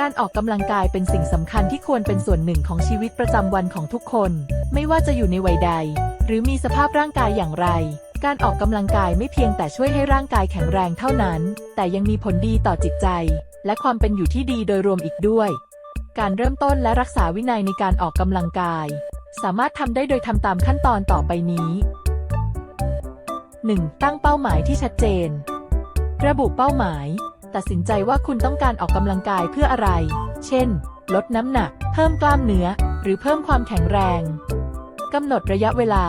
การออกกำลังกายเป็นสิ่งสำคัญที่ควรเป็นส่วนหนึ่งของชีวิตประจำวันของทุกคน ไม่ว่าจะอยู่ในวัยใด หรือมีสภาพร่างกายอย่างไร การออกกำลังกายไม่เพียงแต่ช่วยให้ร่างกายแข็งแรงเท่านั้น แต่ยังมีผลดีต่อจิตใจ และความเป็นอยู่ที่ดีโดยรวมอีกด้วย การเริ่มต้นและรักษาวินัยในการออกกำลังกาย สามารถทำได้โดยทำตามขั้นตอนต่อไปนี้ 1. ตั้งเป้าหมายที่ชัดเจน ระบุเป้าหมาย ตัดสินใจว่าคุณต้องการออกกำลังกายเพื่ออะไร เช่น ลดน้ำหนัก เพิ่มกล้ามเนื้อ หรือเพิ่มความแข็งแรงกำหนดระยะเวลา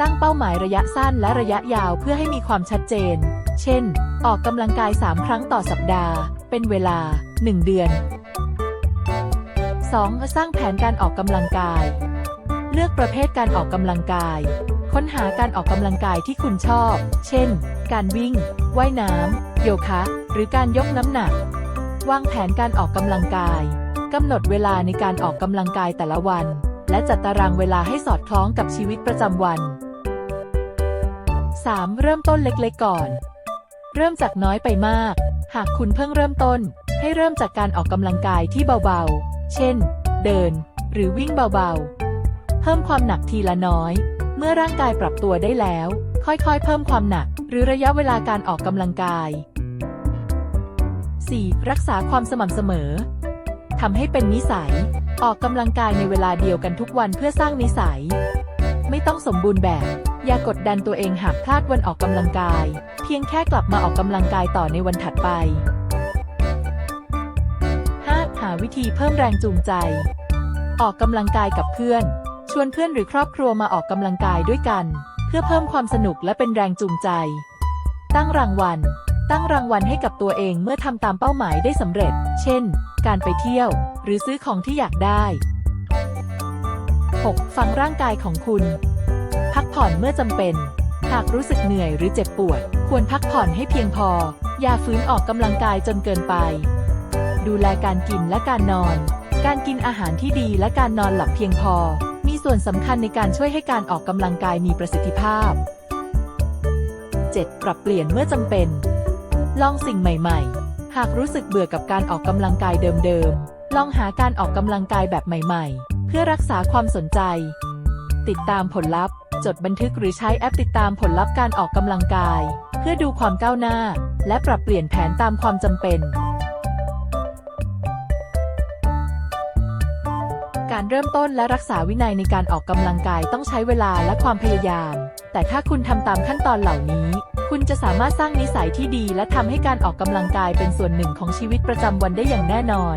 ตั้งเป้าหมายระยะสั้นและระยะยาวเพื่อให้มีความชัดเจน เช่น ออกกำลังกาย 3 ครั้งต่อสัปดาห์ เป็นเวลา 1 เดือน 2. สร้างแผนการออกกำลังกาย เลือกประเภทการออกกำลังกาย ค้นหาการออกกำลังกายที่คุณชอบ เช่น การวิ่ง ว่ายน้ำ โยคะ หรือการยกน้ำหนัก วางแผนการออกกำลังกายกำหนดเวลาในการออกกำลังกายแต่ละวัน และจัดตารางเวลาให้สอดคล้องกับชีวิตประจำวัน 3. เริ่มต้นเล็กๆก่อน เริ่มจากน้อยไปมาก หากคุณเพิ่งเริ่มต้น ให้เริ่มจากการออกกำลังกายที่เบาๆ เช่น เดิน หรือวิ่งเบาๆ เพิ่มความหนักทีละน้อย เมื่อร่างกายปรับตัวได้แล้ว ค่อยๆ เพิ่มความหนัก หรือระยะเวลาการออกกำลังกาย 4. รักษาความสม่ำเสมอ ทำให้เป็นนิสัย ออกกำลังกายในเวลาเดียวกันทุกวันเพื่อสร้างนิสัย ไม่ต้องสมบูรณ์แบบ อย่ากดดันตัวเองหากพลาดวันออกกำลังกาย เพียงแค่กลับมาออกกำลังกายต่อในวันถัดไป 5. หาวิธีเพิ่มแรงจูงใจ ออกกำลังกายกับเพื่อน ชวนเพื่อนหรือครอบครัวมาออกกำลังกายด้วยกัน เพื่อเพิ่มความสนุกและเป็นแรงจูงใจ ตั้งรางวัล ตั้งรางวัลให้กับตัวเองเมื่อทำตามเป้าหมายได้สำเร็จ เช่น การไปเที่ยว หรือซื้อของที่อยากได้ 6. ฟังร่างกายของคุณ พักผ่อนเมื่อจำเป็น หากรู้สึกเหนื่อยหรือเจ็บปวด ควรพักผ่อนให้เพียงพอ อย่าฝืนออกกำลังกายจนเกินไป ดูแลการกินและการนอน การกินอาหารที่ดีและการนอนหลับเพียงพอ มีส่วนสำคัญในการช่วยให้การออกกำลังกายมีประสิทธิภาพ 7. ปรับเปลี่ยนเมื่อจำเป็น ลองสิ่งใหม่ ๆ หากรู้สึกเบื่อกับการออกกำลังกายเดิมๆ ลองหาการออกกำลังกายแบบใหม่ ๆ เพื่อรักษาความสนใจ ติดตามผลลัพธ์ จดบันทึกหรือใช้แอปติดตามผลลัพธ์การออกกำลังกาย เพื่อดูความก้าวหน้า และปรับเปลี่ยนแผนตามความจำเป็น การเริ่มต้นและรักษาวินัยในการออกกำลังกายต้องใช้เวลาและความพยายาม แต่ถ้าคุณทำตามขั้นตอนเหล่านี้ คุณจะสามารถสร้างนิสัยที่ดี และทำให้การออกกำลังกายเป็นส่วนหนึ่งของชีวิตประจำวันได้อย่างแน่นอน